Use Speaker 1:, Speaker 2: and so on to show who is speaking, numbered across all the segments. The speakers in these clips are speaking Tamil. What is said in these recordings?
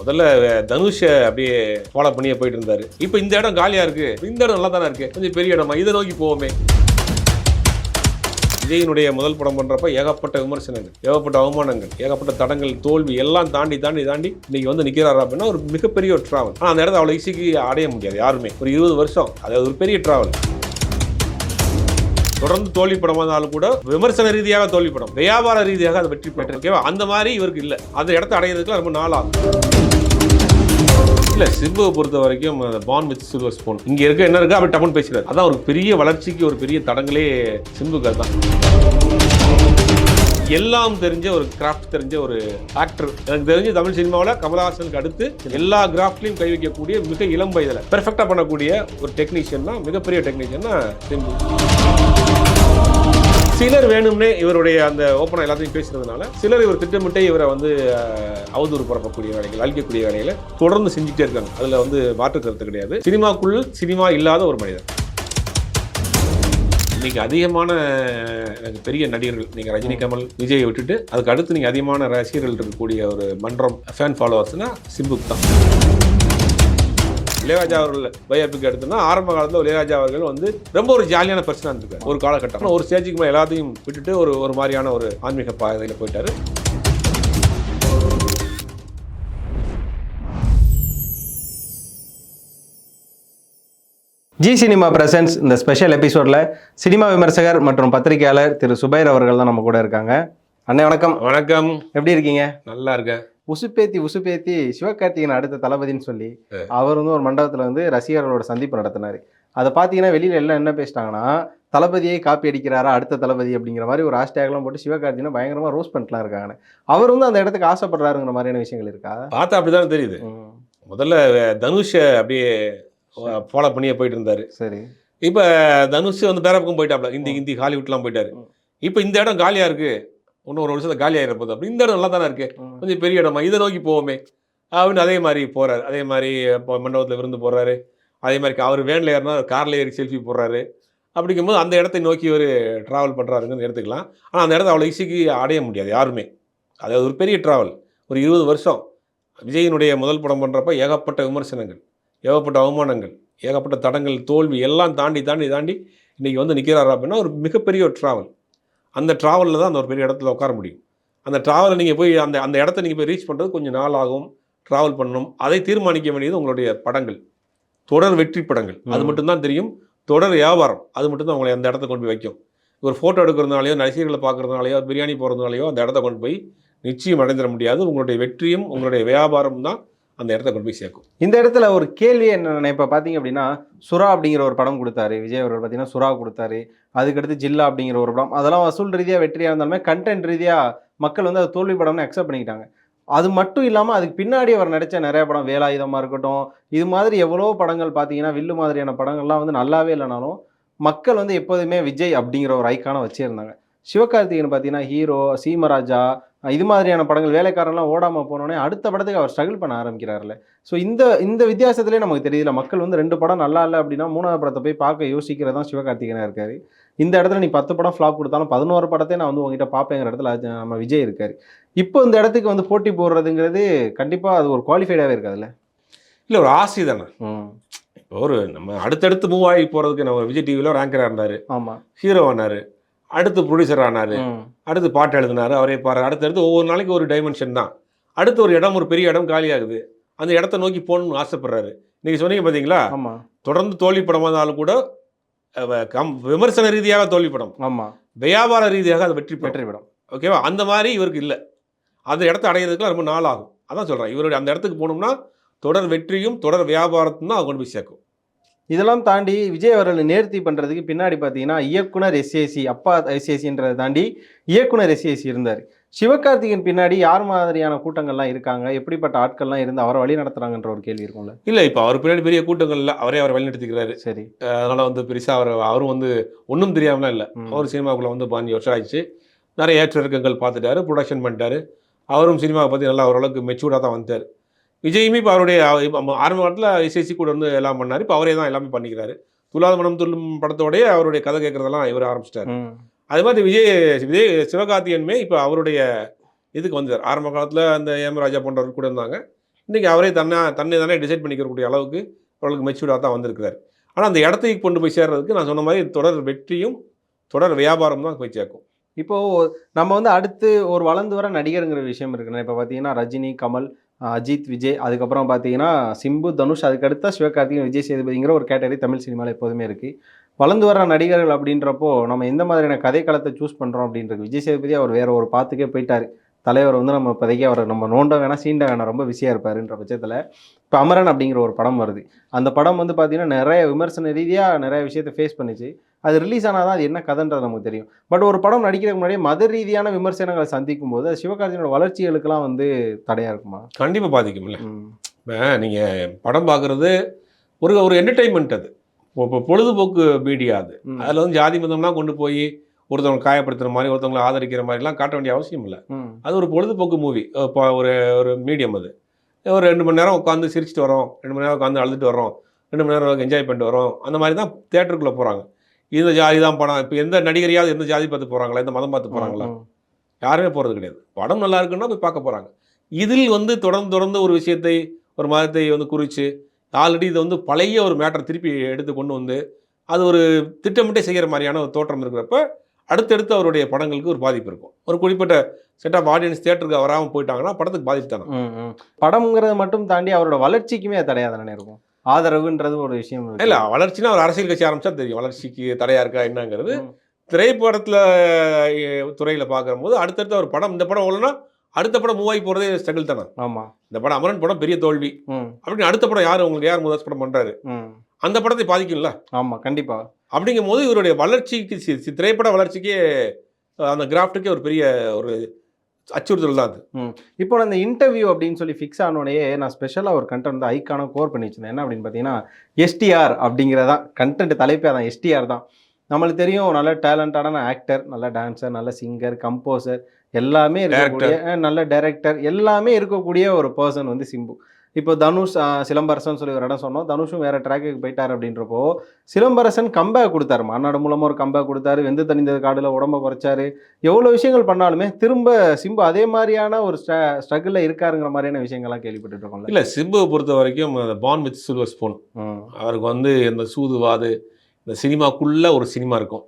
Speaker 1: முதல்ல தனுஷை அப்படியே ஃபாலோ பண்ணியே போயிட்டு இருந்தாரு இப்போ இந்த இடம் காலியா இருக்கு. இந்த இடம் நல்லா தானே இருக்கு. கொஞ்சம் பெரிய இடமா? இதை நோக்கி போவோமே. விஜயினுடைய முதல் படம் பண்ணுறப்ப ஏகப்பட்ட விமர்சனங்கள் ஏகப்பட்ட அவமானங்கள் ஏகப்பட்ட தடங்கள் தோல்வி எல்லாம் தாண்டி தாண்டி தாண்டி இன்னைக்கு வந்து நிற்கிறாரு அப்படின்னா ஒரு மிகப்பெரிய ஒரு ட்ராவல் ஆனால் அந்த இடத்த அவ்வளோ ஈஸிக்கு அடைய முடியாது யாருமே. ஒரு இருபது வருஷம் அது ஒரு பெரிய ட்ராவல் தொடர்ந்து தோல்வி படமா இருந்தாலும் கூட விமர்சன ரீதியாக தோல்வி படம் வியாபார ரீதியாக அது வெற்றி பெற்றிருக்கேன் அந்த மாதிரி இவருக்கு இல்லை. அந்த இடத்த அடையிறதுக்கு ரொம்ப நாள் ஆகும். இல்ல சிம்புவை பொறுத்த வரைக்கும் பான் வித் சில்வர் ஸ்பூன் இங்க இருக்க என்ன இருக்கு? அப்படி டப்புன்னு பேசுறாரு அதான் ஒரு பெரிய வளர்ச்சிக்கு ஒரு பெரிய தடங்களே சிம்புக்கு அதுதான் எல்லாம் தெரிஞ்ச ஒரு கிராஃப்ட் தெரிஞ்ச ஒரு ஆக்டர் எனக்கு தெரிஞ்ச தமிழ் சினிமாவில் கமலஹாசனுக்கு அடுத்து எல்லா கிராஃப்ட்லையும் கை வைக்கக்கூடிய மிக இளம் வயதில் பெர்ஃபெக்டாக பண்ணக்கூடிய ஒரு டெக்னீஷியன்னா மிகப்பெரிய டெக்னீஷியன்னா சிம்பு. சிலர் வேணும்னே இவருடைய அந்த ஓப்பனாக எல்லாத்தையும் பேசுறதுனால சிலர் இவர் திட்டமிட்டே இவரை வந்து அவதூறு பரப்பக்கூடிய வேலைகள் அழிக்கக்கூடிய வேலைகளை தொடர்ந்து செஞ்சுட்டே இருக்காங்க. அதில் வந்து மாற்று கருத்து கிடையாது. சினிமாக்குள் சினிமா இல்லாத ஒரு மனிதர். இன்னைக்கு அதிகமான பெரிய நடிகர்கள் நீங்கள் ரஜினி கமல் விஜயை விட்டுட்டு அதுக்கு அடுத்து நீங்கள் அதிகமான ரசிகர்கள் இருக்கக்கூடிய ஒரு மன்றம் ஃபேன் ஃபாலோவர்ஸ்னா சிம்புக்கு தான். இளையராஜா அவர்கள் பயோபிக் எடுத்தோம்னா ஆரம்ப காலத்தில் இளையராஜா அவர்கள் வந்து ரொம்ப ஒரு ஜாலியான பர்சனாக இருந்திருக்காரு. ஒரு காலகட்டம். ஒரு ஸ்டேஜுக்கு மேலே எல்லாத்தையும் விட்டுட்டு ஒரு ஒரு மாதிரியான ஒரு ஆன்மீக பாதையில் போயிட்டாரு.
Speaker 2: ஜி சினிமா பிரசன்ஸ் இந்த ஸ்பெஷல் எபிசோடில் சினிமா விமர்சகர் மற்றும் பத்திரிகையாளர் திரு சுபைர் அவர்கள் தான் நம்ம கூட இருக்காங்க. அண்ணே வணக்கம்.
Speaker 1: வணக்கம்.
Speaker 2: எப்படி இருக்கீங்க?
Speaker 1: நல்லா இருக்கேன்.
Speaker 2: உசுப்பேத்தி உசுப்பேத்தி சிவகார்த்திகேயன் அடுத்த தளபதின்னு சொல்லி அவர் வந்து ஒரு மண்டபத்தில் வந்து ரசிகர்களோட சந்திப்பு நடத்தினார். அதை பார்த்தீங்கன்னா வெளியில் எல்லாம் என்ன பேசிட்டாங்கன்னா தளபதியை காப்பி அடிக்கிறாரா அடுத்த தளபதி அப்படிங்கிற மாதிரி ஒரு ஹேஷ்டேக்லாம் போட்டு சிவகார்த்திகேயனை பயங்கரமாக ரோஸ் பண்ணிட்டுலாம் இருக்காங்க அவர் வந்து அந்த இடத்துக்கு ஆசைப்படுறாருங்கிற மாதிரியான விஷயங்கள் இருக்கா?
Speaker 1: பார்த்தா அப்படிதான் தெரியுது. முதல்ல தனுஷை அப்படியே ஃபாலோ பண்ணியே போயிட்டு இருந்தாரு.
Speaker 2: சரி.
Speaker 1: இப்போ தனுஷ் வந்து வேற பக்கம் போயிட்டாப்ல ஹிந்தி ஹிந்தி ஹாலிவுட்லாம் போயிட்டாரு. இப்போ இந்த இடம் காலியா இருக்கு? இன்னும் ஒரு வருஷத்துல காலி ஆயிட போகுது. அப்படி இந்த இடம் நல்லா தானே இருக்கு.
Speaker 2: ம்,
Speaker 1: கொஞ்சம் பெரிய இடமா இதை நோக்கி போவோமே. அப்படின்னு அதே மாதிரி போறாரு. அதே மாதிரி இப்போ மண்டபத்தில் விருந்து போடுறாரு. அதே மாதிரி அவர் வேனில் ஏறினா காரில் ஏறி செல்ஃபி போடுறாரு. அப்படிங்கும்போது அந்த இடத்தை நோக்கி ஒரு ட்ராவல் பண்ணுறாருங்கன்னு எடுத்துக்கலாம். ஆனால் அந்த இடத்த அவ்வளோ ஈஸிக்கு அடைய முடியாது யாருமே. அது ஒரு பெரிய ட்ராவல் ஒரு இருபது வருஷம். விஜயினுடைய முதல் படம் பண்ணுறப்ப ஏகப்பட்ட விமர்சனங்கள் ஏகப்பட்ட அவமானங்கள் ஏகப்பட்ட தடங்கள் தோல்வி எல்லாம் தாண்டி தாண்டி தாண்டி இன்றைக்கி வந்து நிற்கிறாரு அப்படின்னா ஒரு மிகப்பெரிய ஒரு ட்ராவல் அந்த ட்ராவலில் தான் அந்த ஒரு பெரிய இடத்துல உட்கார முடியும். அந்த ட்ராவலை நீங்கள் போய் அந்த அந்த இடத்த நீங்கள் போய் ரீச் பண்ணுறது கொஞ்சம் நாள் ஆகும். ட்ராவல் பண்ணணும். அதை தீர்மானிக்க வேண்டியது உங்களுடைய படங்கள். தொடர் வெற்றி படங்கள். அது. மட்டும்தான் தெரியும். தொடர் வியாபாரம். அது மட்டும்தான் உங்களை அந்த இடத்த கொண்டு போய் வைக்கும். ஒரு ஃபோட்டோ எடுக்கிறதுனாலையோ ரசிகர்களை பார்க்கறதுனாலையோ பிரியாணி போகிறதுனாலையோ அந்த இடத்த கொண்டு போய் நிச்சயம் அடைந்திட முடியாது. உங்களுடைய வெற்றியும் உங்களுடைய வியாபாரம் தான் அந்த இடத்த கொண்டு போய் சேர்க்கும்.
Speaker 2: இந்த இடத்துல ஒரு கேள்வி என்ன இப்போ பார்த்தீங்க அப்படின்னா சுறா அப்படிங்கிற ஒரு படம் கொடுத்தாரு. விஜய் அவர்கள் பார்த்தீங்கன்னா சுறா கொடுத்தாரு. அதுக்கடுத்து ஜில்லா அப்படிங்கிற ஒரு படம். அதெல்லாம் வசூல் ரீதியாக வெற்றியாக இருந்தாலுமே கண்டென்ட் ரீதியாக மக்கள் வந்து அது தோல்வி படம்னு அக்செப்ட் பண்ணிக்கிட்டாங்க. அது மட்டும் இல்லாமல் அதுக்கு பின்னாடி அவர் நடித்த நிறைய படம் வேலாயுதமாக இருக்கட்டும் இது மாதிரி எவ்வளோ படங்கள் பார்த்தீங்கன்னா வில்லு மாதிரியான படங்கள்லாம் வந்து நல்லாவே இல்லைனாலும் மக்கள் வந்து எப்போதுமே விஜய் அப்படிங்கிற ஒரு ஐக்கானை வச்சுருந்தாங்க. சிவகார்த்திகேயன் பார்த்தீங்கன்னா ஹீரோ சீமராஜா இது மாதிரியான படங்கள் வேலைக்காரன்லாம் ஓடாமல் போனோடனே அடுத்த படத்துக்கு அவர் ஸ்ட்ரகிள் பண்ண ஆரம்பிக்கிறார்ல ஸோ இந்த இந்த வித்தியாசத்திலே நமக்கு தெரியல மக்கள் வந்து ரெண்டு படம் நல்லா இல்லை அப்படின்னா மூணாவது படத்தை போய் பார்க்க யோசிக்கிறதா சிவகார்த்திகேயனா இருக்காரு. இந்த இடத்துல நீ பத்து படம் ஃப்ளாப் கொடுத்தாலும் பதினோரு படத்தை நான் வந்து உங்ககிட்ட பார்ப்பேங்கிற இடத்துல நம்ம விஜய் இருக்காரு. இப்போ இந்த இடத்துக்கு வந்து போட்டி போடுறதுங்கிறது கண்டிப்பாக அது ஒரு குவாலிஃபைடாகவே இருக்காதுல்ல?
Speaker 1: இல்லை ஒரு ஆசை தானே.
Speaker 2: ம்.
Speaker 1: இப்போ ஒரு நம்ம அடுத்தடுத்து மூவ் ஆகி போகிறதுக்கு நம்ம விஜய் டிவியில் ஒரு ஆங்கராக இருந்தார்.
Speaker 2: ஆமாம்
Speaker 1: ஹீரோ ஆனார். அடுத்து ப்ரொடியூசர் ஆனார். அடுத்து பாட்டு எழுதினாரு. அவரே பாரு அடுத்தடுத்து ஒவ்வொரு நாளைக்கு ஒரு டைமென்ஷன் தான். அடுத்து ஒரு இடம் ஒரு பெரிய இடம் காலியாகுது அந்த இடத்த நோக்கி போகணும்னு ஆசைப்படுறாரு. நீங்கள் சொன்னீங்க பார்த்தீங்களா தொடர்ந்து தோல்வி படமாக இருந்தாலும் கூட கம் விமர்சன ரீதியாக தோல்வி படம்.
Speaker 2: ஆமாம்
Speaker 1: வியாபார ரீதியாக அது வெற்றி
Speaker 2: வெற்றி படம்.
Speaker 1: ஓகேவா? அந்த மாதிரி இவருக்கு இல்லை. அந்த இடத்த அடையிறதுக்குலாம் ரொம்ப நாள் ஆகும் அதான் சொல்கிறேன் இவருடைய அந்த இடத்துக்கு போகணும்னா தொடர் வெற்றியும் தொடர் வியாபாரத்தையும் தான் கொண்டு போய் சேர்க்கும்.
Speaker 2: இதெல்லாம் தாண்டி விஜய் அவர்கள் நேர்த்தி பண்ணுறதுக்கு பின்னாடி பார்த்தீங்கன்னா இயக்குனர் எஸ்ஏசி அப்பா எஸ்ஏசின்றதை தாண்டி இயக்குனர் எஸ்ஏசி இருந்தார். சிவகார்த்திகேயன் பின்னாடி யார் மாதிரியான கூட்டங்கள்லாம் இருக்காங்க? எப்படிப்பட்ட ஆட்கள்லாம் இருந்து அவரை வழி நடத்துறாங்கன்ற ஒரு கேள்வி இருக்கும்ல?
Speaker 1: இல்லை இப்போ அவர் பின்னாடி பெரிய கூட்டங்கள் இல்லை. அவரே அவர் வழிநடத்திக்கிறாரு.
Speaker 2: சரி.
Speaker 1: அதனால் வந்து பெருசாக அவர் அவரும் வந்து ஒன்றும் தெரியாமலாம் இல்லை. அவர் சினிமாவுக்குள்ள வந்து பாஞ்சு வருஷம் ஆயிடுச்சு. நிறைய ஏற்ற இறக்கங்கள் பார்த்துட்டாரு ப்ரொடக்ஷன் பண்ணிட்டாரு. அவரும் சினிமாவை பற்றி நல்லா ஓரளவுக்கு மெச்சூர்டாக தான் வந்தார் விஜயுமே இப்போ அவருடைய ஆரம்ப காலத்தில் எஸ்எஸ்சி கூட வந்து எல்லாம் பண்ணார். இப்போ அவரே தான் எல்லாமே பண்ணிக்கிறாரு. துலாத மனம் துள்ளும் படத்தோடய அவருடைய கதை கேட்குறதெல்லாம் இவர் ஆரம்பிச்சிட்டாரு. அது மாதிரி விஜய் விஜய் சிவகார்த்தியனுமே இப்போ அவருடைய இதுக்கு வந்தார். ஆரம்ப காலத்தில் அந்த ஏம் ராஜா போன்றவர் கூட இருந்தாங்க. இன்றைக்கி அவரே தன்னை தன்னை தானே டிசைட் பண்ணிக்கக்கூடிய அளவுக்கு அவர்களுக்கு மெச்சூர்டாக தான் வந்திருக்கிறார். ஆனால் அந்த இடத்துக்கு கொண்டு போய் சேர்றதுக்கு நான் சொன்ன மாதிரி தொடர் வெற்றியும் தொடர் வியாபாரம் தான் போய் சேர்க்கும்.
Speaker 2: இப்போ நம்ம வந்து அடுத்து ஒரு வளர்ந்து வர நடிகருங்கிற விஷயம் இருக்குண்ணா. இப்போ பார்த்தீங்கன்னா ரஜினி கமல் அஜித் விஜய் அதுக்கப்புறம் பார்த்தீங்கன்னா சிம்பு தனுஷ் அதுக்கடுத்த சிவகார்த்திகேயன் விஜய் சேதுபதிங்கிற ஒரு கேட்டகரி தமிழ் சினிமாவில் எப்போதுமே இருக்குது வளர்ந்து வர நடிகர்கள் அப்படின்றப்போ நம்ம எந்த மாதிரியான கதைக்களத்தை சூஸ் பண்ணுறோம் அப்படின்றது விஜய் சேதுபதி அவர் வேறு ஒரு பாத்துக்கே போயிட்டார். தலைவர் வந்து நம்ம இப்போதைக்கு அவரை நம்ம நோண்ட வேணாம் சீண்ட வேணாம் ரொம்ப பிஸியாக இருப்பாருன்ற பட்சத்தில் இப்போ அமரன் அப்படிங்கிற ஒரு படம் வருது. அந்த படம் வந்து பார்த்தீங்கன்னா நிறைய விமர்சன ரீதியாக நிறைய விஷயத்தை ஃபேஸ் பண்ணிச்சு. அது ரிலீஸ் ஆனால் தான் அது என்ன கதைன்றது நமக்கு தெரியும். பட் ஒரு படம் நடிக்கிறதுக்கு முன்னாடியே மத ரீதியான விமர்சனங்களை சந்திக்கும் போது அது சிவகார்த்திகேயனோட வளர்ச்சிகளுக்கெல்லாம் வந்து தடையாக இருக்குமா?
Speaker 1: கண்டிப்பாக பாதிக்கும்ல. இப்போ நீங்கள் படம் பார்க்குறது ஒரு ஒரு என்டர்டெயின்மெண்ட் அது. இப்போ பொழுதுபோக்கு மீடியா அது. அதில் வந்து ஜாதி மதம்லாம் கொண்டு போய் ஒருத்தவங்க காயப்படுத்துகிற மாதிரி ஒருத்தவங்களை ஆதரிக்கிற மாதிரிலாம் காட்ட வேண்டிய அவசியம் இல்லை. அது ஒரு பொழுதுபோக்கு மூவி இப்போ ஒரு ஒரு மீடியம் அது. ஒரு ரெண்டு மணி நேரம் உட்காந்து சிரிச்சிட்டு வரோம் ரெண்டு மணி நேரம் உட்காந்து அழுதுட்டு வரோம் ரெண்டு மணி நேரம் என்ஜாய் பண்ணிட்டு வரோம் அந்த மாதிரி தான் தேட்டருக்குள்ளே போகிறாங்க இந்த ஜாதி தான் படம். இப்போ எந்த நடிகரையாவது எந்த ஜாதி பார்த்து போகிறாங்களா எந்த மதம் பார்த்து போகிறாங்களா. யாருமே போகிறது கிடையாது. படம் நல்லா இருக்குன்னா போய் பார்க்க போகிறாங்க இதில் வந்து தொடர்ந்து தொடர்ந்து ஒரு விஷயத்தை ஒரு மதத்தை வந்து குறித்து ஆல்ரெடி இதை வந்து பழைய ஒரு மேட்டர் திருப்பி எடுத்து கொண்டு வந்து அது ஒரு திட்டமிட்டே செய்கிற மாதிரியான ஒரு தோற்றம் இருக்கிறப்ப அடுத்தடுத்து அவருடைய படங்களுக்கு ஒரு பாதிப்பு இருக்கும். ஒரு குறிப்பிட்ட செட் ஆஃப் ஆடியன்ஸ் தேட்டருக்கு வராமல் போயிட்டாங்கன்னா படத்துக்கு பாதிப்பு தானே.
Speaker 2: படம்ங்கிறத மட்டும் தாண்டி அவரோட வளர்ச்சிக்குமே தடையாக தானே இருக்கும். ஆதரவுன்றது ஒரு விஷயம்.
Speaker 1: இல்லை வளர்ச்சினா ஒரு அரசியல் கட்சி ஆரம்பிச்சா தெரியும். வளர்ச்சிக்கு தடையா இருக்கா என்னங்கிறது. திரைப்படத்தில் துறையில் பார்க்குற போது அடுத்தடுத்த ஒரு படம் இந்த படம் ஓடலன்னா அடுத்த படம் மூவ் ஆகி போகிறதே ஸ்ட்ரகிள் தானே.
Speaker 2: ஆமா.
Speaker 1: இந்த படம் அமரன் படம் பெரிய தோல்வி. அப்படின்னு அடுத்த படம் யார் உங்களுக்கு யார் முதல் படம் பண்ணுறாரு அந்த படத்தை பாதிக்கும்ல?
Speaker 2: ஆமா கண்டிப்பா.
Speaker 1: அப்படிங்கும் போது இவருடைய வளர்ச்சிக்கு திரைப்பட வளர்ச்சிக்கே அந்த கிராஃப்ட்டுக்கே ஒரு பெரிய ஒரு அச்சுறுத்தல் தான் அது.
Speaker 2: இப்போ இந்த இன்டர்வியூ அப்படின்னு சொல்லி ஃபிக்ஸ் ஆனோடனே நான் ஸ்பெஷலாக ஒரு கண்டென்ட் வந்து ஐக்கான கோர் பண்ணி வச்சிருந்தேன். என்ன அப்படின்னு பார்த்தீங்கன்னா எஸ்டிஆர் அப்படிங்கிறதான் கண்டென்ட் தலைப்பே தான் எஸ்டிஆர் தான். நம்மளுக்கு தெரியும் நல்ல டேலண்டான ஆக்டர் நல்ல டான்சர் நல்ல சிங்கர் கம்போசர் எல்லாமே இருக்கக்கூடிய நல்ல டைரக்டர் எல்லாமே இருக்கக்கூடிய ஒரு பர்சன் வந்து சிம்பு. இப்போ தனுஷ் சிலம்பரசன் சொல்லி ஒரு இடம் சொன்னோம். தனுஷும் வேற ட்ராக்குக்கு போயிட்டார் அப்படின்றப்போ சிலம்பரசன் கம்பேக் கொடுத்தாரு. மாநாடு மூலமா ஒரு கம்பேக் கொடுத்தாரு. வெந்து தணிந்தது காடுல உடம்ப குறைச்சாரு. எவ்வளோ விஷயங்கள் பண்ணாலுமே திரும்ப சிம்பு அதே மாதிரியான ஒரு ஸ்ட்ரகிளில் இருக்காருங்கிற மாதிரியான விஷயங்கள்லாம் கேள்விப்பட்டுட்டு இருக்கோம்ல.
Speaker 1: இல்லை சிம்புவை பொறுத்த வரைக்கும் பான் வித் சில்வர் ஸ்பூன் அவருக்கு வந்து இந்த சூதுவாது இந்த சினிமாக்குள்ளே ஒரு சினிமா இருக்கும்.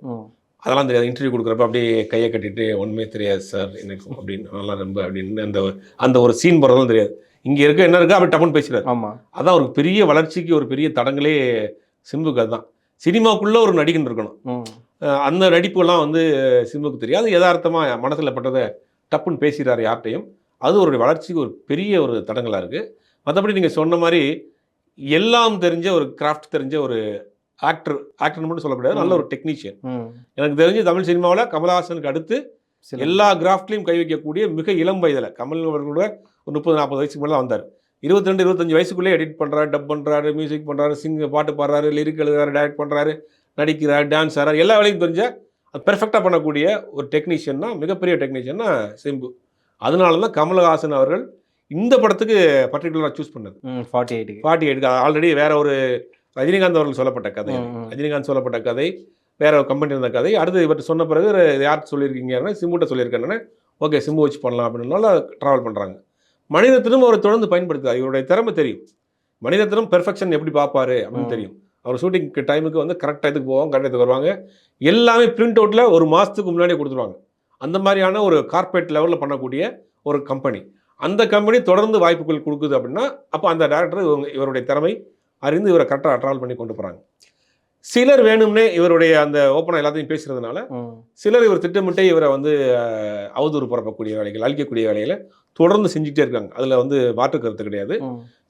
Speaker 1: அதெல்லாம் தெரியாது. இன்டர்வியூ கொடுக்குறப்ப அப்படியே கையை கட்டிட்டு ஒன்றுமே தெரியாது சார் எனக்கும் அப்படின்னு நல்லா ரொம்ப அப்படின்னு அந்த அந்த ஒரு சீன் போகிறதும் தெரியாது. இங்கே இருக்க என்ன இருக்கோ அப்படி டப்புன்னு பேசுகிறார்
Speaker 2: ஆமா.
Speaker 1: அதான் ஒரு பெரிய வளர்ச்சிக்கு ஒரு பெரிய தடங்களே சிம்புக்கு அதுதான். சினிமாக்குள்ளே ஒரு நடிகன் இருக்கணும். அந்த நடிப்புலாம் வந்து சிம்புக்கு தெரியாது யதார்த்தமாக மனசில் பட்டதை டப்புன்னு பேசிடுறாரு யார்கிட்டையும். அது அவருடைய வளர்ச்சிக்கு ஒரு பெரிய ஒரு தடங்களாக இருக்குது மற்றபடி நீங்கள் சொன்ன மாதிரி எல்லாம் தெரிஞ்ச ஒரு கிராஃப்ட் தெரிஞ்ச ஒரு ஆக்டர் ஆக்டர் மட்டும் சொல்லக்கூடாது நல்ல ஒரு டெக்னீஷியன். எனக்கு தெரிஞ்சு தமிழ் சினிமாவில் கமலஹாசனுக்கு அடுத்து எல்லா கிராஃப்ட்லையும் கை வைக்கக்கூடிய மிக இளம் வயதில் கமல் அவர்களோட ஒரு முப்பது நாற்பது வயசுக்கு மேலே வந்தார். இருபத்தி ரெண்டு இருபத்தஞ்சு வயசுக்குள்ளே எடிட் பண்ணுறாரு டப் பண்ணுறாரு மியூசிக் பண்ணுறாரு சிங் பாட்டு பாடுறாரு லிரிக் எழுதுறாரு டைரக்ட் பண்ணுறாரு நடிக்கிறார் டான்ஸ் ஆடுறாரு எல்லா வேலையும் தெரிஞ்ச அது பெர்ஃபெக்டாக பண்ணக்கூடிய ஒரு டெக்னீஷியன்னா மிகப்பெரிய டெக்னீஷியன்னா சிம்பு. அதனால தான் கமலஹாசன் அவர்கள் இந்த படத்துக்கு பர்டிகுலராக சூஸ் பண்ணது.
Speaker 2: ஃபார்ட்டி எயிட்டுக்கு
Speaker 1: பாட்டி எடுக்க ஆல்ரெடி வேற ஒரு ரஜினிகாந்த் அவர்கள் சொல்லப்பட்ட கதை. ரஜினிகாந்த் சொல்லப்பட்ட கதை வேற ஒரு கம்பெனி இருந்த கதை. அடுத்து இவர்கிட்ட சொன்ன பிறகு யார் சொல்லியிருக்கீங்கன்னா சிம்புட்ட சொல்லியிருக்கேன்னு ஓகே சிம்பு வச்சு பண்ணலாம் அப்படின்னால ட்ராவல் பண்ணுறாங்க மணிரத்னம் அவர் தொடர்ந்து பயன்படுத்துறார் இவருடைய திறமை தெரியும். மணிரத்னம் பெர்ஃபெக்ஷன் எப்படி பார்ப்பாரு அப்படின்னு. தெரியும். அவர் ஷூட்டிங் டைமுக்கு வந்து கரெக்ட் டயத்துக்கு போவாங்க கரெக்ட் வருவாங்க. எல்லாமே பிரிண்ட் அவுட்டில் ஒரு மாதத்துக்கு முன்னாடியே கொடுத்துருவாங்க. அந்த மாதிரியான ஒரு கார்ப்பரேட் லெவலில் பண்ணக்கூடிய ஒரு கம்பெனி அந்த கம்பெனி தொடர்ந்து வாய்ப்புகள் கொடுக்குது அப்படின்னா அப்போ அந்த டேரக்டர் இவங்க இவருடைய திறமை அறிந்து இவரை கரெக்டாக ட்ராவல் பண்ணி கொண்டு போகிறாங்க சிலர் வேணும்னே இவருடைய அந்த ஓப்பனாக எல்லாத்தையும் பேசுறதுனால சிலர் இவர் திட்டமிட்டே இவரை வந்து அவதூறு பரப்பக்கூடிய வேலைகள் அழிக்கக்கூடிய வேலைகளை தொடர்ந்து செஞ்சுக்கிட்டே இருக்காங்க. அதில் வந்து மாற்று கருத்து கிடையாது.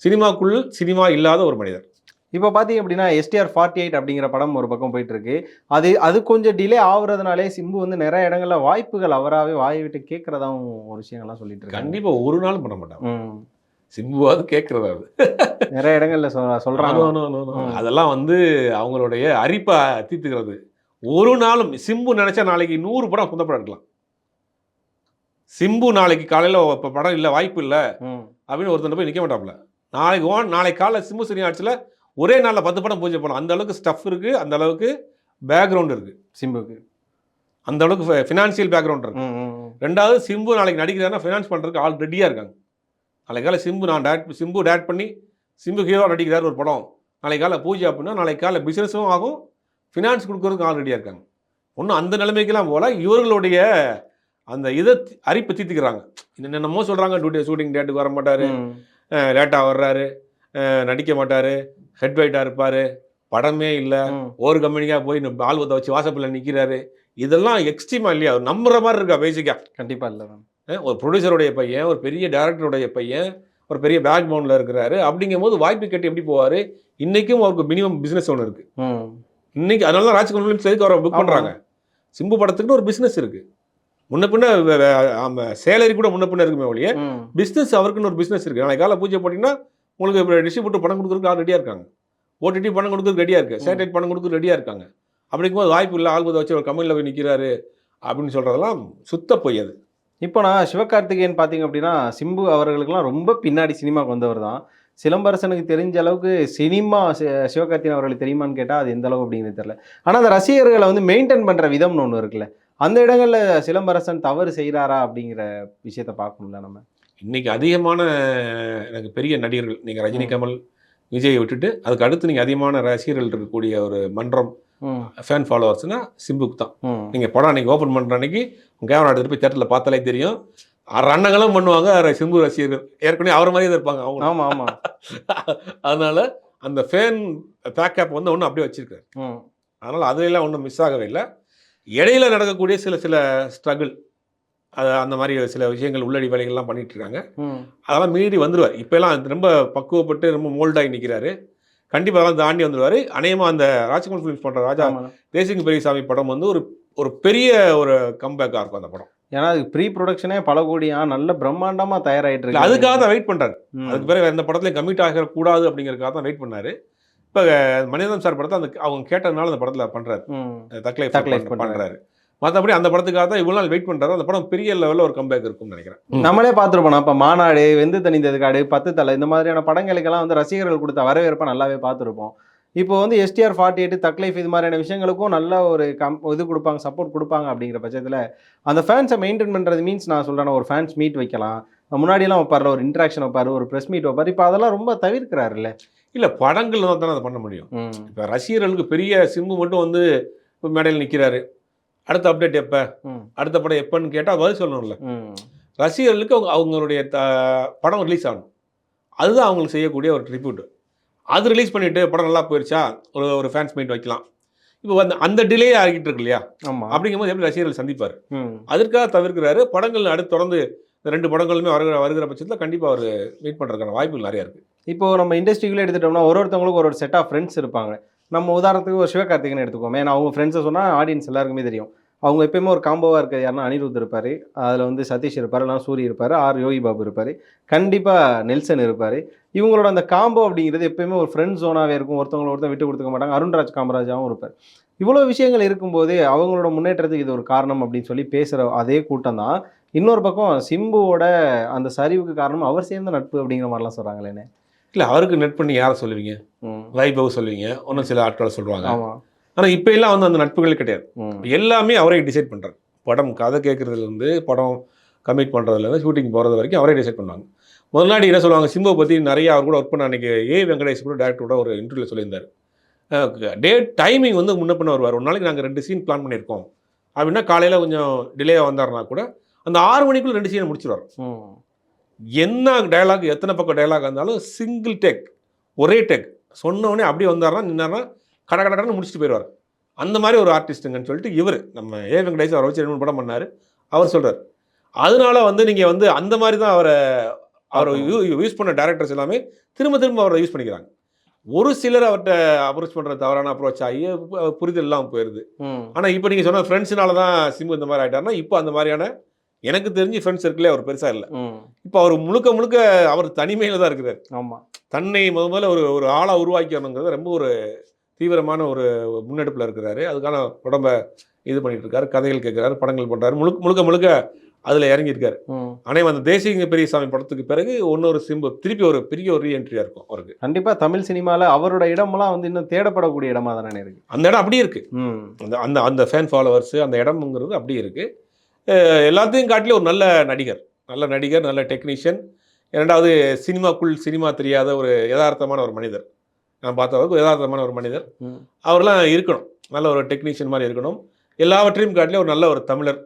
Speaker 1: சினிமாக்குள் சினிமா இல்லாத ஒரு மனிதர்.
Speaker 2: இப்போ பார்த்தீங்க அப்படின்னா எஸ்டிஆர் ஃபார்ட்டி எயிட் அப்படிங்கிற படம் ஒரு பக்கம் போயிட்டு இருக்கு அது அது கொஞ்சம் டிலே ஆகுறதுனாலே சிம்பு வந்து நிறைய இடங்கள்ல வாய்ப்புகள் அவராகவே வாய் விட்டு கேட்கறதாவும் ஒரு விஷயங்கள்லாம் சொல்லிட்டு இருக்காங்க
Speaker 1: கண்டிப்பாக ஒரு நாளும் பண்ண மாட்டாங்க
Speaker 2: ம்.
Speaker 1: சிம்புவாது கேட்கறதாவது
Speaker 2: நிறைய இடங்கள்ல சொ- சொல்றாங்க. ம்.
Speaker 1: அதெல்லாம் வந்து அவங்களுடைய அரிப்பை தீர்த்துக்கிறது. ஒரு நாளும் சிம்பு நினைச்சா நாளைக்கு நூறு படம் சொந்த படம் எடுக்கலாம். சிம்பு நாளைக்கு காலையில் இப்போ படம் இல்லை வாய்ப்பு இல்லை அப்படின்னு ஒருத்தன் போய் நிற்க மாட்டாப்புல. நாளைக்கு ஓன் நாளைக்கு காலைல சிம்பு சினி ஆட்சியில் ஒரே நாளில் பத்து படம் பூஜை பண்ணலாம் அந்த அளவுக்கு ஸ்டஃப் இருக்குது அந்த அளவுக்கு பேக்ரவுண்ட் இருக்குது
Speaker 2: சிம்புக்கு.
Speaker 1: அந்த அளவுக்கு ஃபினான்ஷியல் பேக்ரவுண்ட் இருக்குது. ரெண்டாவது சிம்பு நாளைக்கு நடிக்கிறாருன்னா ஃபினான்ஸ் பண்ணுறதுக்கு ஆள் ரெடியாக இருக்காங்க. நாளைக்கு காலை சிம்பு நான் டேரக்ட் சிம்பு டேரக்ட் பண்ணி சிம்பு ஹீரோ நடிக்கிறார் ஒரு படம். நாளைக்கு காலை பூஜை அப்படின்னா நாளைக்கு காலை பிஸ்னஸும் ஆகும் ஃபினான்ஸ் கொடுக்கறதுக்கு ஆள் ரெடியாக இருக்காங்க. ஒன்றும் அந்த நிலைமைக்கெல்லாம் போல இவர்களுடைய அந்த இதை அரிப்பை தீர்த்துக்கிறாங்க. என்னென்னமோ சொல்கிறாங்க டூட்டி ஷூட்டிங் டேட்டுக்கு வர மாட்டார். லேட்டாக வர்றாரு. நடிக்க மாட்டார். ஹெட் வெயிட்டாக இருப்பார். படமே இல்லை. ஒரு கம்பெனிக்காக போய் ஆல்பத்தை வச்சு வாசப்பில் நிற்கிறாரு இதெல்லாம் எக்ஸ்ட்ரீமா இல்லையா? நம்புற மாதிரி இருக்கா பேசிக்காக
Speaker 2: கண்டிப்பா இல்ல மேம்.
Speaker 1: ஒரு ப்ரொடியூசருடைய பையன் ஒரு பெரிய டேரக்டருடைய பையன் ஒரு பெரிய பேக் பவுண்டில் இருக்கிறாரு. அப்படிங்கும்போது வாய்ப்பு கேட்டு எப்படி போவார்? இன்றைக்கும் அவருக்கு மினிமம் பிஸ்னஸ் ஒன்று இருக்குது
Speaker 2: ம்.
Speaker 1: இன்னைக்கு அதனால தான் ராஜ்குமார் ஃபிலிம்ஸ் எதுக்கு அவரை புக். பண்ணுறாங்க சிம்பு படத்துக்குன்னு ஒரு பிஸ்னஸ் இருக்குது முன்ன பின்ன சேலரி கூட முன்ன பின்ன இருக்குமே ஒழிய. பிஸ்னஸ் அவருக்குன்னு ஒரு பிஸ்னஸ் இருக்குது நாளைக்கு காலை பூஜை போட்டிங்கன்னா உங்களுக்கு டிஸ்ட்ரிபியூட்டர் பணம் கொடுக்குறதுக்கு ஆள் ரெடியாக இருக்காங்க. ஓடிடி பணம் கொடுக்குறதுக்கு ரெடியாக இருக்குது. சேட்டலைட் பணம் கொடுக்குறது ரெடியாக இருக்காங்க. அப்படிங்கும்போது வாய்ப்பு இல்லை. ஆல்பத்தை வச்சு ஒரு கம்பெனியில் போய் நிற்கிறாரு அப்படின்னு சொல்கிறதெல்லாம் சுத்த பொய் அது.
Speaker 2: இப்போ நான் சிவகார்த்திகேயன் பார்த்தீங்க அப்படின்னா சிம்பு அவர்களுக்கெல்லாம் ரொம்ப பின்னாடி சினிமாக்கு வந்தவர் தான். சிலம்பரசனுக்கு தெரிஞ்ச அளவுக்கு சினிமா சிவகார்த்திகேயன் அவர்களுக்கு தெரியுமான்னு கேட்டால் அது எந்த அளவு அப்படிங்கிறது தெரியல. ஆனால் அந்த ரசிகர்களை வந்து மெயின்டைன் பண்ணுற விதம்னு ஒன்று இருக்குல்ல. அந்த இடங்களில் சிலம்பரசன் தவறு செய்கிறாரா அப்படிங்கிற விஷயத்த பார்க்கணும்ல நம்ம?
Speaker 1: இன்னைக்கு அதிகமான எனக்கு பெரிய நடிகர்கள் நீங்கள் ரஜினி கமல் விஜயை விட்டுட்டு அதுக்கு அடுத்து நீங்கள் அதிகமான ரசிகர்கள் இருக்கக்கூடிய ஒரு மன்றம் ஃபேன் ஃபாலோவர்ஸ்னா சிம்புக்கு தான். நீங்கள் படம் அன்னைக்கு ஓப்பன் பண்ணுற அன்னைக்கு கேமரா எடுத்துட்டு போய் தேட்டரில் பார்த்தாலே தெரியும். ரன்னங்களும் பண்ணுவாங்க சிம்பு ரசிகர்கள். ஏற்கனவே அவர் மாதிரியே இருப்பாங்க அவங்க.
Speaker 2: ஆமாம் ஆமாம்
Speaker 1: அதனால அந்த ஃபேன் பேக்கப் வந்து ஒன்றும் அப்படியே வச்சிருக்காரு. அதனால் அதுலாம் ஒன்றும் மிஸ் ஆகவே இல்லை. இடையில நடக்கக்கூடிய சில சில ஸ்ட்ரகிள் அது அந்த மாதிரி சில விஷயங்கள் உள்ளடி வேலைகள்லாம் பண்ணிட்டு இருக்காங்க அதெல்லாம் மீறி வந்துருவார். இப்போலாம் ரொம்ப பக்குவப்பட்டு ரொம்ப மோல்டாகி நிற்கிறாரு கண்டிப்பாக அதெல்லாம் தாண்டி வந்துருவார். அநேகமாக அந்த ராஜ்குமார் ஃபிலிம்ஸ் பண்ணுற ராஜா தேசிங்க பெரியசாமி படம் வந்து ஒரு ஒரு பெரிய ஒரு கம்பேக்காக இருக்கும் அந்த படம்.
Speaker 2: ஏன்னா அதுக்கு ப்ரீ ப்ரொடக்ஷனே பல கோடியா நல்ல பிரம்மாண்டமா தயாராயிட்டு
Speaker 1: இல்ல,
Speaker 2: இருக்கு
Speaker 1: அதுக்காக தான் வெயிட் பண்ணுறாரு. அதுக்கு பிறகு எந்த படத்துலையும் கமிட் ஆகக்கூடாது அப்படிங்கிறதுக்காக தான் வெயிட் பண்ணாரு. இப்போ மனிதன் சார் படத்தை அந்த அவங்க கேட்டதுனால அந்த படத்தில் பண்ணுறாரு. தக்லை
Speaker 2: பண்றாரு.
Speaker 1: பண்ணுறாரு மற்றபடி அந்த படத்துக்காக தான் இவ்வளோ நாள் வெயிட் பண்ணுறாரு அந்த படம் பெரிய லெவலில் ஒரு கம்பேக் இருக்கும்னு நினைக்கிறேன்.
Speaker 2: நம்மளே பார்த்துருப்போம். அப்போ மாநாடு வெந்து தணிந்தது காடு பத்து தலை இந்த மாதிரியான படங்களுக்கெல்லாம் வந்து ரசிகர்கள் கொடுத்த வரவேற்பை நல்லாவே பார்த்துருப்போம். இப்போ வந்து எஸ்டிஆர் ஃபார்ட்டி எயிட் தக்லைஃப் இது மாதிரியான விஷயங்களுக்கும் நல்ல ஒரு கம் இது கொடுப்பாங்க சப்போர்ட் கொடுப்பாங்க அப்படிங்கிற பட்சத்தில் அந்த ஃபேன்ஸை மெயின்டைன் பண்ணுறது மீன்ஸ் நான் சொல்கிறேன் ஒரு ஃபேன்ஸ் மீட் வைக்கலாம். முன்னாடியெல்லாம் வைப்பார்ல ஒரு இன்ட்ராக்ஷன் வைப்பார் ஒரு ப்ரெஸ் மீட் வைப்பார். இப்போ அதெல்லாம் ரொம்ப தவிர்க்கிறாருல்ல.
Speaker 1: இல்லை படங்கள் தான் தானே அதை பண்ண முடியும். இப்போ ரசிகர்களுக்கு பெரிய சிம்பு மட்டும் வந்து இப்போ மேடையில் நிற்கிறாரு அடுத்த அப்டேட் எப்போ? அடுத்த படம் எப்போன்னு கேட்டால் பதில் சொல்லணும்ல. ரசிகர்களுக்கு அவங்க அவங்களுடைய த- படம் ரிலீஸ் ஆகணும். அதுதான் அவங்களுக்கு செய்யக்கூடிய ஒரு ட்ரிபியூட் அது ரிலீஸ் பண்ணிட்டு படம் நல்லா போயிடுச்சா ஒரு ஒரு ஃபேன்ஸ் மீட் வைக்கலாம். இப்போ வந்து அந்த டிலே ஆகிட்டு இருக்கு இல்லையா?
Speaker 2: ஆமாம்
Speaker 1: அப்படிங்கும்போது எப்படி ரசிகர்கள் சந்திப்பார்? அதற்காக தவிர்க்கிறாரு. படங்கள் அடுத்து தொடர்ந்து இந்த ரெண்டு படங்களுமே வருகிற வருகிற பட்சத்தில் கண்டிப்பாக அவர் மீட் பண்ணுறதுக்கான வாய்ப்புகள் நிறையா இருக்குது
Speaker 2: இப்போ நம்ம இண்டஸ்ட்ரிக்குள்ளே எடுத்துட்டோம்னா ஒரு ஒருத்தவங்களுக்கு ஒரு ஒரு செட் ஆஃப் ஃப்ரெண்ட்ஸ் இருப்பாங்க. நம்ம உதாரணத்துக்கு ஒரு சிவகார்த்திகன் எடுத்துக்கோமே. ஏன்னா அவங்க ஃப்ரெண்ட்ஸை சொன்னால் ஆடியன்ஸ் எல்லாருக்குமே தெரியும். அவங்க எப்பயுமே ஒரு காம்போவாக இருக்கிறது யாருன்னா அனிருத் இருப்பார். அதில் வந்து சதீஷ் இருப்பார் இல்லைனா சூரி இருப்பார் ஆர் யோகி பாபு இருப்பார். கண்டிப்பாக நெல்சன் இருப்பார். இவங்களோட அந்த காம்போ அப்படிங்கிறது எப்பயுமே ஒரு ஃப்ரெண்ட் ஜோனாகவே இருக்கும். ஒருத்தவங்களை ஒருத்தர் விட்டு கொடுத்துக்க மாட்டாங்க. அருண்ராஜ் காமராஜாவும் இருப்பார். இவ்வளோ விஷயங்கள் இருக்கும்போது அவங்களோட முன்னேற்றத்துக்கு இது ஒரு காரணம் அப்படின்னு சொல்லி பேசுகிற அதே கூட்டம் தான். இன்னொரு பக்கம் சிம்புவோட அந்த சரிவுக்கு காரணம் அவர் சேர்ந்த நட்பு அப்படிங்கிற மாதிரிலாம் சொல்கிறாங்களேன்னு
Speaker 1: இல்லை அவருக்கு நெட் பண்ணி யாரை சொல்லுவீங்க? வைபவ் சொல்லுவீங்க. இன்னும் சில ஆட்களை சொல்லுவாங்க.
Speaker 2: ஆமாம்
Speaker 1: ஆனால் இப்போ எல்லாம் வந்து அந்த நட்புகள் கிடையாது. எல்லாமே அவரே டிசைட் பண்ணுறாரு படம் கதை கேட்குறதுலேருந்து படம் கமிட் பண்ணுறதுலேருந்து ஷூட்டிங் போகிறது வரைக்கும் அவரே டிசைட் பண்ணுவாங்க. முதலாடி என்ன சொல்லுவாங்க சிம்புவை பற்றி நிறைய அவர் கூட ஒர்க் பண்ண அன்றைக்கி ஏ. வெங்கடேஷ் கூட டேரக்டரோட ஒரு இன்டர்வியூ சொல்லியிருந்தார். டேட் டைமிங் வந்து முன்ன பின்ன வருவார். ஒரு நாளைக்கு நாங்கள் ரெண்டு சீன் பிளான் பண்ணியிருக்கோம். அப்படின்னா காலையில் கொஞ்சம் டிலேயாக வந்தாருன்னா கூட அந்த ஆறு மணிக்குள்ள ரெண்டு சீனை முடிச்சிருவார்.
Speaker 2: ம்.
Speaker 1: என்ன டயலாக் எத்தனை பக்கம் டயலாக் இருந்தாலும் சிங்கிள் டேக் ஒரே டேக் சொன்னோடனே அப்படியே வந்தாருன்னா நின்னாருன்னா கட கட முடிச்சுட்டு போயிடுவார். அந்த மாதிரி ஒரு ஆர்டிஸ்ட்டுங்கன்னு சொல்லிட்டு இவர் நம்ம ஏ. வெங்கடேஷ் அவரை வச்சு ரெண்டு மூணு படம் பண்ணார். அவர் சொல்கிறார் அதனால வந்து நீங்கள் வந்து அந்த மாதிரி தான் அவரை அவரை யூஸ் பண்ண டேரக்டர்ஸ் எல்லாமே திரும்ப திரும்ப அவரை யூஸ் பண்ணிக்கிறாங்க. ஒரு சிலர் அவர்கிட்ட அப்ரோச் பண்ணுற தவறான அப்ரோச் ஆகி புரிதல் இல்லாமல் போயிடுது ஆனால் இப்போ நீங்கள் சொன்ன ஃப்ரெண்ட்ஸ்னால தான் சிம்பு இந்த மாதிரி ஆகிட்டாருன்னா இப்போ அந்த மாதிரியான எனக்கு தெரிஞ்சு ஃப்ரெண்ட்ஸ் சர்க்கிளே அவர் பெருசாக இல்லை. இப்போ அவர் முழுக்க முழுக்க அவர் தனிமையில் தான் இருக்கிறார்.
Speaker 2: ஆமாம்
Speaker 1: தன்னை முத முதல்ல ஒரு ஒரு ஆளாக உருவாக்கணுங்கிறது ரொம்ப ஒரு தீவிரமான ஒரு முன்னெடுப்பில் இருக்கிறாரு. அதுக்கான உடம்ப இது பண்ணிட்டு இருக்காரு கதைகள் கேட்குறாரு படங்கள் பண்ணுறாரு முழுக்க முழுக்க முழுக்க அதில் இறங்கியிருக்காரு. ஆனால் அந்த தேசிய பெரியசாமி படத்துக்கு பிறகு இன்னொரு சிம்பு திருப்பி ஒரு பெரிய ஒரு ரீஎன்ட்ரியாக இருக்கும் அவருக்கு.
Speaker 2: கண்டிப்பாக தமிழ் சினிமாவில் அவரோட இடமெல்லாம் வந்து இன்னும் தேடப்படக்கூடிய இடமா தானே இருக்கு.
Speaker 1: அந்த இடம் அப்படியே இருக்குது அந்த அந்த அந்த ஃபேன் ஃபாலோவர்ஸு அந்த இடம்ங்கிறது அப்படியே இருக்குது எல்லாத்தையும் காட்டிலும் ஒரு நல்ல நடிகர். நல்ல நடிகர் நல்ல டெக்னீஷியன் இரண்டாவது சினிமாக்குள் சினிமா தெரியாத ஒரு யதார்த்தமான ஒரு மனிதர். நான் பார்த்த அளவுக்கு ஒரு யதார்த்தமான ஒரு மனிதர். அவர்லாம் இருக்கணும். நல்ல ஒரு டெக்னீஷியன் மாதிரி இருக்கணும். எல்லாவற்றையும் காட்டிலே ஒரு நல்ல ஒரு தமிழர்.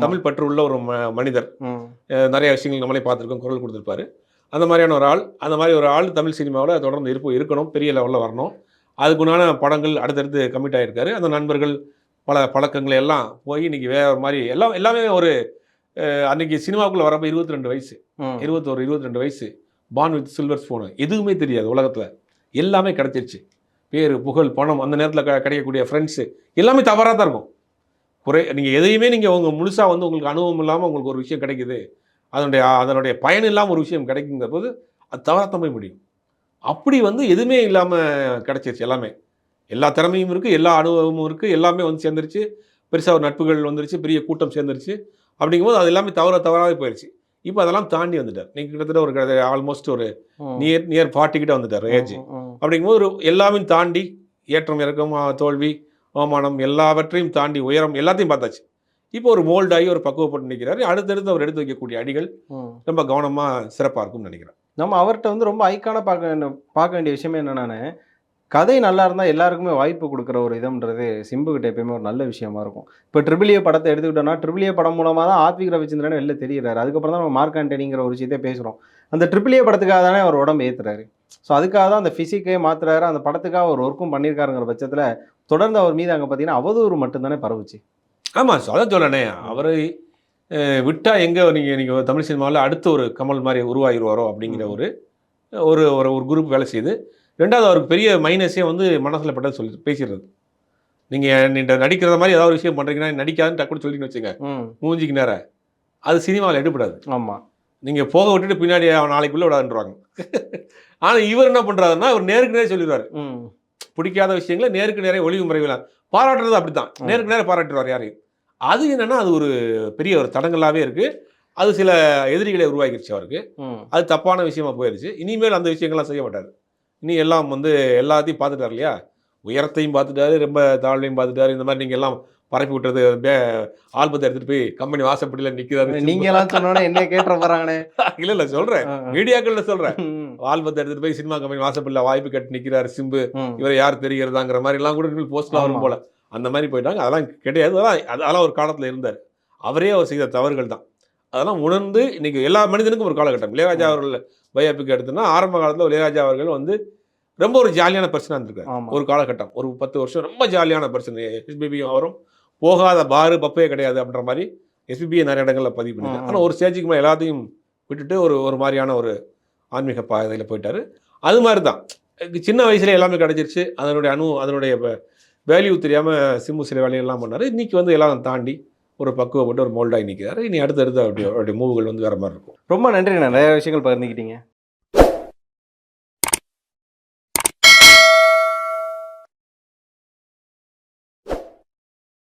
Speaker 1: தமிழ் பற்று உள்ள ஒரு மனிதர். நிறைய விஷயங்கள் நம்மளே பார்த்துருக்கோம் குரல் கொடுத்துருப்பாரு. அந்த மாதிரியான ஒரு ஆள் அந்த மாதிரி ஒரு ஆள் தமிழ் சினிமாவில் தொடர்ந்து இருப்பு இருக்கணும். பெரிய லெவலில் வரணும். அதுக்குண்டான படங்கள் அடுத்தடுத்து கமிட் ஆகியிருக்காரு அந்த நண்பர்கள் பல பழக்கங்கள் எல்லாம் போய் இன்னைக்கு வேற மாதிரி எல்லாம் எல்லாமே ஒரு அஹ், அன்னைக்கு சினிமாவுக்குள்ளே வரப்போ இருபத்தி ரெண்டு வயசு. இருபத்தோரு இருபத்தி ரெண்டு வயசு. பான் வித் சில்வர் ஸ்பூனு எதுவுமே தெரியாது உலகத்தில். எல்லாமே கிடைச்சிருச்சு. பேர் புகழ் பணம் அந்த நேரத்தில் க கிடைக்கக்கூடிய ஃப்ரெண்ட்ஸு எல்லாமே தவறாக தான் இருக்கும். குறை நீங்கள் எதையுமே நீங்கள் உங்கள் முழுசாக வந்து உங்களுக்கு அனுபவம் இல்லாமல் உங்களுக்கு ஒரு விஷயம் கிடைக்குது. அதனுடைய அதனுடைய பயன் இல்லாமல் ஒரு விஷயம் கிடைக்குங்கிற போது அது தவறாக தான் போய் முடியும். அப்படி வந்து எதுவுமே இல்லாமல் கிடைச்சிருச்சு எல்லாமே. எல்லா திறமையும் இருக்குது எல்லா அனுபவமும் இருக்குது எல்லாமே வந்து சேர்ந்துருச்சு. பெருசாக ஒரு நட்புகள் வந்துருச்சு பெரிய கூட்டம் சேர்ந்துருச்சு. அப்படிங்கும்போது அது எல்லாமே தவற தவறாகவே போயிடுச்சு இப்போ அதெல்லாம் தாண்டி வந்துட்டார் நீங்கள் கிட்டத்தட்ட ஒரு ஆல்மோஸ்ட் ஒரு. நியர் நியர் ஃபார்ட்டி கிட்ட வந்துட்டார் ஏஜ். அப்படிங்கும்போது ஒரு எல்லாமே தாண்டி ஏற்றம் இறக்கம் தோல்வி அவமானம் எல்லாவற்றையும் தாண்டி உயரம் எல்லாத்தையும் பார்த்தாச்சு இப்போ ஒரு மோல்டாகி ஒரு பக்குவப்பட்டு நிற்கிறாரு அடுத்தடுத்து அவர் எடுத்து வைக்கக்கூடிய அடிகள். ரொம்ப கவனமாக சிறப்பாக இருக்கும்னு நினைக்கிறேன்
Speaker 2: நம்ம அவர்கிட்ட வந்து ரொம்ப ஐக்கான பார்க்க பார்க்க வேண்டிய விஷயமே என்னன்னா கதை நல்லா இருந்தால் எல்லாருக்குமே வாய்ப்பு கொடுக்குற ஒரு இதம்ன்றது சிம்புகிட்ட எப்பயுமே ஒரு நல்ல விஷயமா இருக்கும். இப்போ ட்ரிபிள் ஏ படத்தை எடுத்துக்கிட்டோம்னா ட்ரிபிள் ஏ படம் மூலமாக தான் ஆத்விக் ரவிச்சந்திரன் வெளில தெரியுறாரு. அதுக்கப்புறம் தான் நம்ம மார்க் ஆண்டனிங்கிற ஒரு விஷயத்தை பேசுகிறோம் அந்த ட்ரிபிள் ஏ படத்துக்காக தானே அவர் உடம்பு ஏற்றுறாரு ஸோ அதுக்காக தான் அந்த ஃபிசிக்கே மாத்துறாரு. அந்த படத்துக்காக ஒரு ஒர்க்கும் பண்ணியிருக்காருங்கிற பட்சத்தில் தொடர்ந்து அவர் மீது அங்கே பார்த்தீங்கன்னா அவதூறு மட்டும்தானே பரவுச்சு.
Speaker 1: ஆமாம் அதான் சொல்லணே அவரை விட்டால் எங்கே நீங்கள் நீங்கள் தமிழ் சினிமாவில் அடுத்த ஒரு கமல் மாதிரி உருவாகிடுவாரோ அப்படிங்கிற ஒரு ஒரு ஒரு ஒரு குரூப் வேலை செய்யுது ரெண்டாவது அவருக்கு பெரிய மைனஸே வந்து மனசில் பட்டது சொல்லி பேசிடுறது. நீங்கள் நீங்க நடிக்கிறத மாதிரி ஏதாவது ஒரு விஷயம் பண்ணுறீங்கன்னா நடிக்காதுன்னு டக்குனு சொல்லிட்டு வச்சுங்க. மூஞ்சிக்கு நேரம் அது சினிமாவில் எடுபடாது.
Speaker 2: ஆமாம்
Speaker 1: நீங்கள் போக விட்டுட்டு பின்னாடி அவன் நாளைக்குள்ளே விடாதுன்றாங்க ஆனால் இவர் என்ன பண்ணுறாருன்னா அவர் நேருக்கு நேரே சொல்லிடுவார். பிடிக்காத விஷயங்களை நேருக்கு நேரே ஒளிவு முறைவில் பாராட்டுறது அப்படித்தான். நேருக்கு நேரே பாராட்டுவார் யாரையும். அது என்னன்னா அது ஒரு பெரிய ஒரு தடங்களாகவே இருக்குது அது சில எதிரிகளை உருவாக்கிடுச்சு அவருக்கு. அது தப்பான விஷயமா போயிடுச்சு இனிமேல் அந்த விஷயங்கள்லாம் செய்ய மாட்டார். இனி எல்லாம் வந்து எல்லாத்தையும் பார்த்துட்டார் இல்லையா? உயரத்தையும் பார்த்துட்டாரு ரொம்ப தாழ்வையும் பார்த்துட்டாரு. இந்த மாதிரி நீங்கள் எல்லாம் பரப்பி விட்டுறது ஆல்பத்தை எடுத்துகிட்டு போய் கம்பெனி வாசப்படியில் நிற்கிறாரு
Speaker 2: நீங்க எல்லாம் என்ன கேட்டுற போறாங்கண்ணே
Speaker 1: இல்லை இல்லை சொல்கிறேன் மீடியாக்களில் சொல்கிறேன் ஆல்பத்தை எடுத்துகிட்டு போய் சினிமா கம்பெனி வாசப்படியில் வாய்ப்பு கட்டி நிற்கிறார் சிம்பு. இவரை யார் தெரிகிறதாங்கிற மாதிரிலாம் கூட போஸ்ட்லாம் வரும். போல. அந்த மாதிரி போயிட்டாங்க. அதெல்லாம் கிடையாது. அதெல்லாம் அது- அதெல்லாம் ஒரு காலத்தில் இருந்தார். அவரே அவர் செய்த தவறுகள் தான். அதெல்லாம் உணர்ந்து இன்னைக்கு எல்லா மனிதனுக்கும் ஒரு காலகட்டம். இளையராஜா அவர்கள் பயோபிக் எடுத்தோன்னா ஆரம்ப காலத்தில் இளையராஜா அவர்கள் வந்து ரொம்ப ஒரு ஜாலியான பர்சனாக இருந்திருக்காரு. ஒரு காலகட்டம். ஒரு பத்து வருஷம் ரொம்ப ஜாலியான பர்சன் எஸ்பிபியும் அவரும். போகாத பாரு பப்பே கிடையாது அப்படின்ற மாதிரி எஸ்பிபியை நிறைய இடங்களில் பதிவு
Speaker 2: ம்.
Speaker 1: ஆனால் ஒரு ஸ்டேஜுக்கு மேலே எல்லாத்தையும் விட்டுட்டு ஒரு ஒரு மாதிரியான ஒரு ஆன்மீக பாதையில் போயிட்டாரு. அது மாதிரி தான் சின்ன வயசுல எல்லாமே கிடைச்சிருச்சு. அதனுடைய அணு அதனுடைய வேல்யூ தெரியாமல் சிம்மு சில வேலையெல்லாம் பண்ணார். இன்னைக்கு வந்து எல்லாம் தாண்டி ஒரு பக்குவப்பட்டு ஒரு மோல்டாகி நிற்கிறாரு இனி அடுத்தடுத்து அப்படி அப்படி மூவுகள் வந்து வேறு மாதிரி இருக்கும்.
Speaker 2: ரொம்ப நன்றி நிறைய விஷயங்கள் பகிர்ந்துக்கிட்டீங்க.